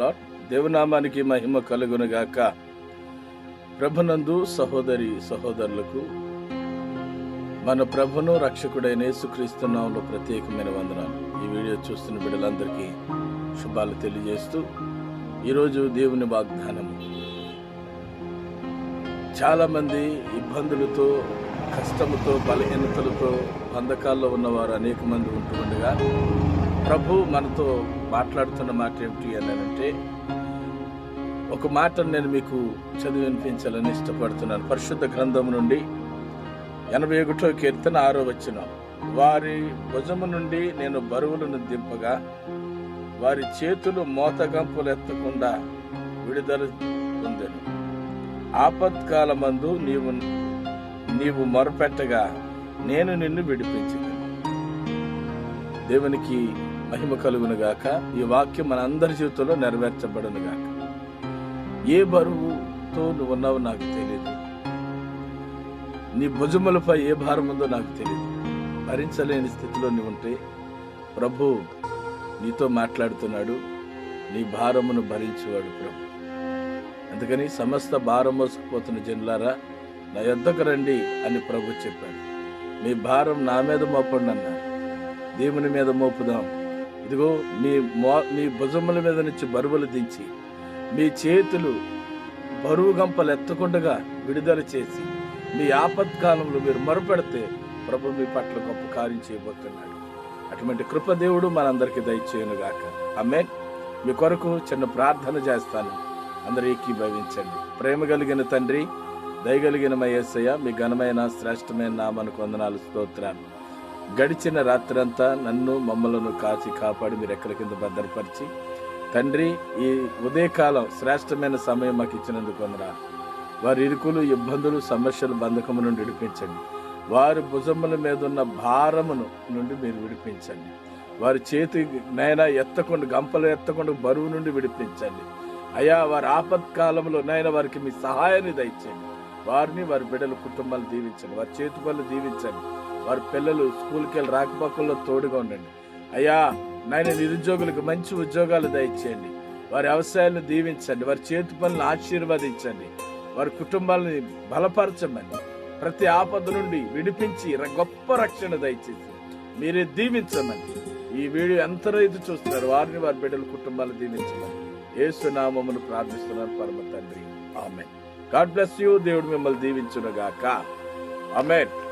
Lord, దేవునామానికి మహిమ కలుగునుగాక. ప్రభునందు సహోదరి సహోదరులకు మన ప్రభును రక్షకుడైన యేసుక్రీస్తునాంలో ప్రత్యేకమైన వందనాలు. ఈ వీడియో చూస్తున్న బిడ్డలందరికీ శుభాలు తెలియజేస్తూ ఈరోజు దేవుని వాగ్దానం చాలామంది ఇబ్బందులతో కష్టముతో బలహీనతలతో బంధకాల్లో ఉన్నవారు అనేక మంది ఉంటుండగా ప్రభు మనతో మాట్లాడుతున్న మాట ఏమిటి అన్నానంటే అంటే ఒక మాటను నేను మీకు చదివి వినిపించాలని ఇష్టపడుతున్నాను. పరిశుద్ధ గ్రంథం నుండి ఎనభై ఒకటో కీర్తన ఆరో వచ్చిన వారి భుజము నుండి నేను బరువులను దింపగా వారి చేతులు మోతగంపులు ఎత్తకుండా విడుదల ఆపత్కాల ఆపత్కాలమందు నీవు నీవు మొరపెట్టగా నేను నిన్ను విడిపించగలను. దేవునికి మహిమ కలుగును గాక ఈ వాక్యం మన అందరి జీవితంలో నెరవేర్చబడును గాక. ఏ బరువుతో నువ్వు ఉన్నావో నాకు తెలియదు నీ భుజములపై ఏ భారం ఉందో నాకు తెలియదు భరించలేని స్థితిలో నీవు ఉంటే ప్రభు నీతో మాట్లాడుతున్నాడు. నీ భారమును భరించేవాడు ప్రభు. అందుకని సమస్త భారం మోసుకుపోతున్న జనులారా నా యొద్దకు రండి అని ప్రభు చెప్పాడు. మీ భారం నా మీద మోపండి అన్నారు. దేవుని మీద మోపుదాం. ఇదిగో మీ మో మీ భుజముల మీద నుంచి బరువులు దించి మీ చేతులు బరువు గంపలు ఎత్తకుండగా విడుదల చేసి మీ ఆపత్కాలంలో మీరు మొరపెడితే ప్రభు మీ పట్ల గొప్ప కార్యం చేయబోతున్నాడు. అటువంటి కృపదేవుడు మనందరికీ దయచేయను గాక ఆమె మీ కొరకు చిన్న ప్రార్థన చేస్తాను. అందరూ ఏకీభవించండి ప్రేమ కలిగిన తండ్రి దయగలిగిన మయేసయ్య మీ ఘనమైన శ్రేష్టమైన నామను వందనాలు స్తోత్రాలు. గడిచిన రాత్రంతా నన్ను మమ్మలను కాచి కాపాడి మీరు ఎక్కడి కింద భద్రపరిచి తండ్రి ఈ ఉదయకాలం శ్రేష్టమైన సమయం మాకు ఇచ్చినందుకు వందనాలు. వారి ఇరుకులు ఇబ్బందులు సమస్యలు బంధకము నుండి విడిపించండి. వారి భుజముల మీద ఉన్న భారమును నుండి మీరు విడిపించండి. వారి చేతి నైనా ఎత్తకుండా గంపలు ఎత్తకుండా బరువు నుండి విడిపించండి. అయా వారి ఆపత్కాలంలో నైనా వారికి మీ సహాయాన్ని దయచేయండి. వారిని వారి బిడ్డల కుటుంబాలు దీవించండి. వారి చేతి పనులు దీవించండి. వారి పిల్లలు స్కూల్కి వెళ్ళి రాకపోకల్లో తోడుగా ఉండండి. అయ్యా నాయన నిరుద్యోగులకు మంచి ఉద్యోగాలు దయచేయండి. వారి వ్యవసాయాలను దీవించండి. వారి చేతి పనులను ఆశీర్వదించండి. వారి కుటుంబాలని బలపరచమని ప్రతి ఆపద నుండి విడిపించి గొప్ప రక్షణ దయచేసి మీరే దీవించమని ఈ వీడియో ఎంత రైతు చూస్తున్నారు. వారిని వారి బిడ్డల కుటుంబాలు దీవించమని ఏసునామమును ప్రార్థిస్తున్నారు పరమ తండ్రి. ఆమె గాడ్ బ్లెస్ యూ. దేవుడు మిమ్మల్ని దీవించునుగాక. ఆమెన్.